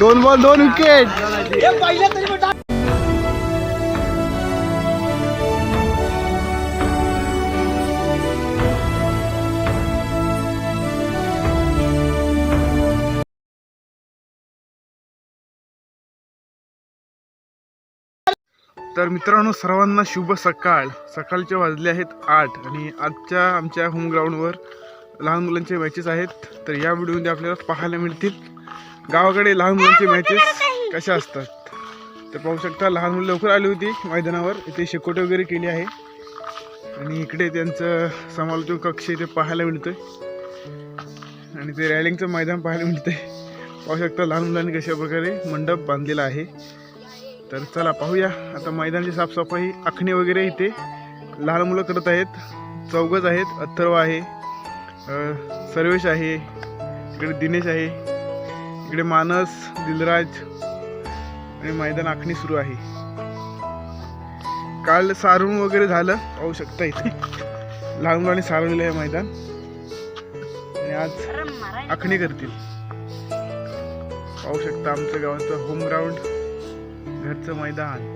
दोन बॉल दोन विकेट तर मित्रांनो सर्वांना शुभ सकाळ. सकाळचे वाजले आहेत आठ आणि आजच्या आमच्या होम ग्राउंडवर लहान मुलांचे मॅचेस आहेत. तर या व्हिडिओमध्ये आपल्याला पाहायला मिळतील गावाकडे लहान मुलांचे मॅचेस कशा असतात? तर पाहू शकता लहान मुलं लवकर आली होती मैदानावर. इथे शेकोटी वगैरे केली आहे. आणि इकडे त्यांचं समालोचन कक्ष इथे पाहायला मिळतोय. आणि ते रॅलिंगचं मैदान पाहायला मिळतंय. पाहू शकता लहान मुलांनी कशा प्रकारे मंडप बांधलेला आहे. तर चला पाहूया. आता मैदानाची साफसफाई आखणी वगैरे इथे लहान मुलं करत आहेत. चौघच आहेत. अथर्व आहे. सर्वेश आहे. इकडे दिनेश आहे. इकडे मानस दिलराज आणि मैदान आखणी सुरू आहे. काल सारून वगैरे झालं पाहू शकता इथे. लहान मुलांनी सारवलेलं आहे मैदान. आणि आज आखणी करतील. पाहू शकता आमच्या गावाचं होम ग्राउंड घरचं मैदान.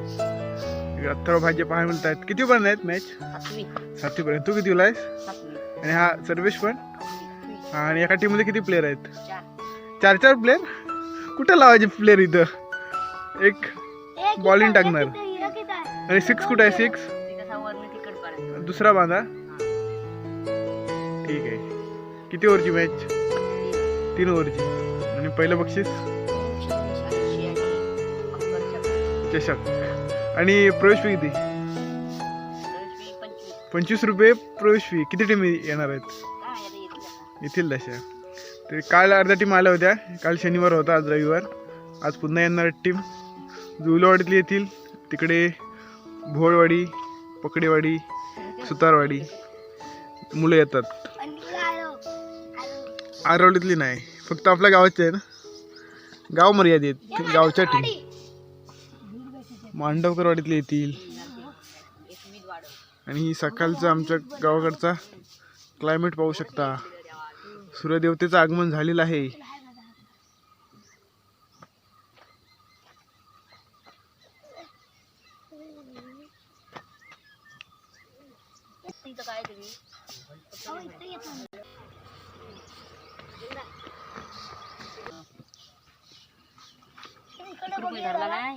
इकडे अथर्व भाजी पाहायला मिळत आहेत किती पण आहेत मॅच सातवीपर्यंत तू किती आहेस आणि हा सर्वेश पण? आणि एका टीममध्ये किती प्लेअर आहेत? चार चार प्लेअर कुठं लावायचे प्लेअर इथं? एक बॉलिंग टाकणार. आणि सिक्स कुठं आहे? सिक्स दुसरा बांधा. ठीक आहे. किती ओव्हरची मॅच तीन ओव्हरची. आणि पहिलं बक्षीस? चषक. आणि प्रवेश फी किती? पंचवीस. रुपये प्रवेश फी किती टीम येणार आहेत? येथील तशा. तर काल अर्ध्या टीम आल्या होत्या. काल शनिवार होता आज रविवार. आज पुन्हा येणार टीम जुलवाडीतली येतील. तिकडे भोळवाडी पकडेवाडी सुतारवाडी मुलं येतात. आरवलीतली नाही. फक्त आपल्या गावाचे आहे ना. गाव मर्यादित गावच्या टीम मांडवकरवाडीतले येतील. आणि सकाळचं आमच्या गावाकडचा क्लायमेट पाहू शकता. सूर्यदेवतेचं आगमन झालेलं आहे.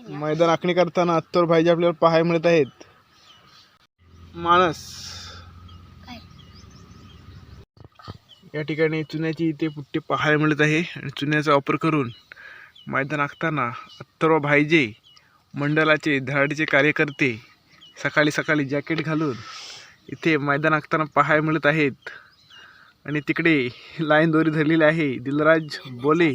मैदान आखणी करताना अत्तर भाईजी आपल्याला पाहायला मिळत आहेत. मानस. या ठिकाणी चुन्याची इथे पुट्टी पाहायला मिळत आहे. आणि चुन्याचा वापर करून मैदान आखताना अत्तरवा भाईजे मंडळाचे धडाडीचे कार्यकर्ते सकाळी सकाळी जॅकेट घालून इथे मैदान आखताना पाहायला मिळत आहेत. आणि तिकडे लाईन दोरी धरलेली आहे. दिलराज बोले.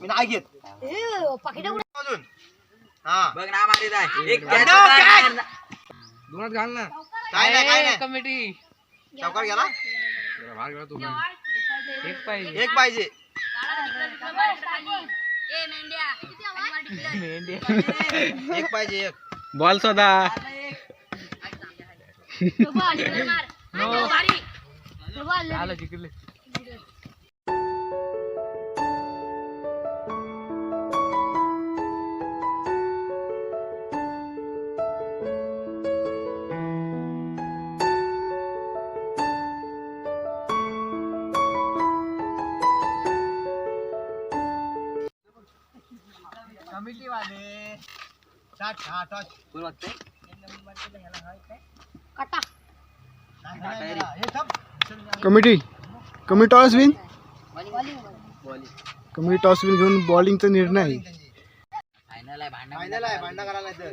मी दोनात घाल ना. काय नाही काय नाही. कमिटी. सावकार गेला? एक पाहिजे. एक पाहिजे. एक पाहिजे एक. बॉल स्वतः आलं जिंकले. कमिटी वाले कोण वाटतंय हे थांब. कमिटी. कमी टॉस विन? कमी टॉस विन घेऊन बॉलिंगचा निर्णय. फायनल आहे भांडण फायनल आहे भांडण करायला तर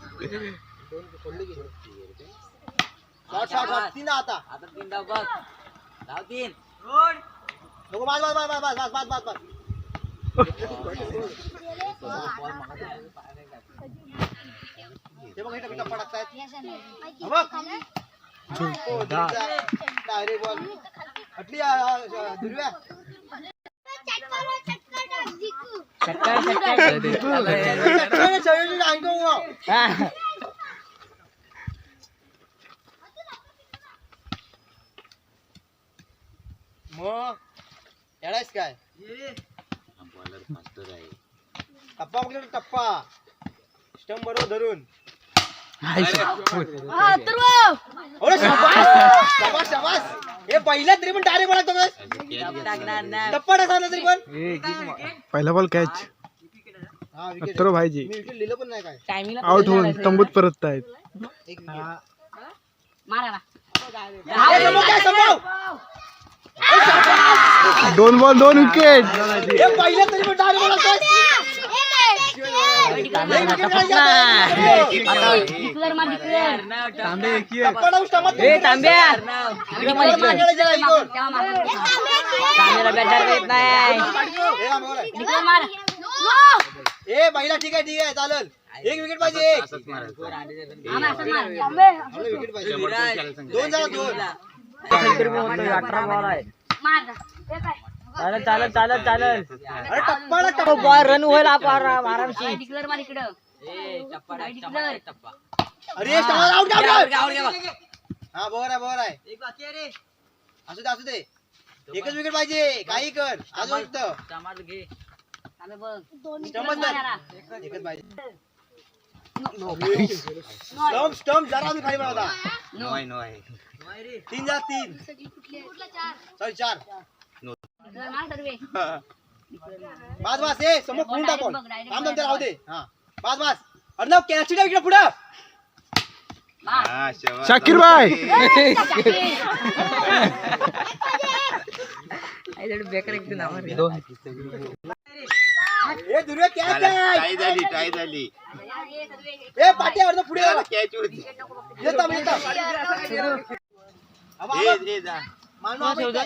शॉट शॉट शॉट तीन आता आता तीन धाव बघ धाव तीन नको बस बस बस बस बस बस बस बस डायरेक्ट बॉल अटली दुर्व्या मग काय मास्टर आहे टप्पा बघितलं टप्पा? स्टंप बरोबर धरून. हे. पहिला तरी पण डायरेक्ट मला टप्पा टाकला तरी पण? पहिला बॉल कॅच हा विकेट अत्तर भाईजी मी विकेट लिहिलं पण नाही काय. टायमिंगला आउट होऊन तंबूत परत आहेत. हे. दोन बॉल दोन विकेट हे पहिला तरी पण डायरेक्ट ए पहिला ठीक आहे ठीक आहे चालेल. एक विकेट पाहिजे विकेट पाहिजे. दोन जरा दोन. अठरा बॉल आहे. चालत चालत चालत चालत अरे टप्पा ना टप्पा. रन होईल आप- आराम- आरामशी अरे आउट आउट हा बरोबर आहे बरोबर आहे. असू दे असू दे. एकच विकेट पाहिजे. काही कर. अजून स्टंपच नाही एकच पाहिजे. स्टंप स्टंप जरा अजून खाली बनवता तीन जा तीन. सॉरी चार. बस बस ए समोर कोण टाकून. थांब थांब राहू दे. हा. बस बस अर्णव कॅच इकडे पुढं. शाकीर भाई. ए दुर्गा कॅच टाय झाली टाय झाली. ए पाठी अर्ध पुढे कॅच होती. येतो मी येतो. ए. ए, जा. आउट घे.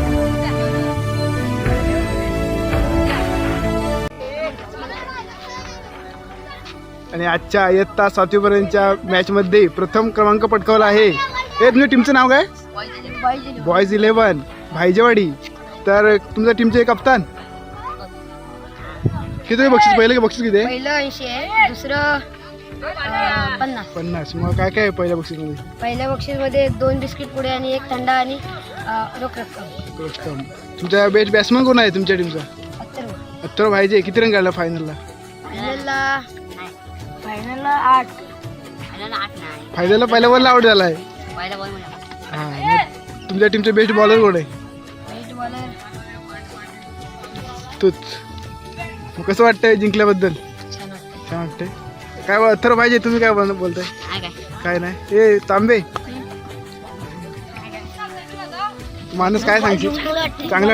आणि आजच्या इयत्ता सातवीपर्यंतच्या मॅच मध्ये प्रथम क्रमांक पटकावला आहे. हे तुमच्या टीमचं नाव काय? Boys eleven Bhaijewadi. तर तुमच्या टीमचे कप्तान? किती बक्षीस? पहिलं बक्षीस किती? आहे पहिलं ऐंशी आहे. दुसरं अं, पन्नास. पन्नास. मग काय काय आहे पहिल्या बक्षीसमध्ये? पहिल्या बक्षीसमध्ये दोन बिस्किट पुढे आणि एक थंडा आणि अं, रोख रक्कम. रक्कम. तुमचा बेस्ट बॅट्समन कोण आहे तुमच्या टीमचा अत्तर अत्तर भाईजे. किती रन काढला फायनलला फायनलला फायनलला आठ. फायनलला आठ नाही. फायनलला पहिल्या बॉलला आउट झाला आहे पहिला बॉल हा मग तुमच्या टीमचे बेस्ट बॉलर कोण आहे? बेस्ट बॉलर तूच. मग कसं वाटतंय जिंकल्याबद्दल? छान वाटतं छान वाटतंय. काय अथर्व पाहिजे तुम्ही काय बोल- बोलताय? काय काय? काय नाही. ए तांबे. माणूस काय सांगशील? चांगलं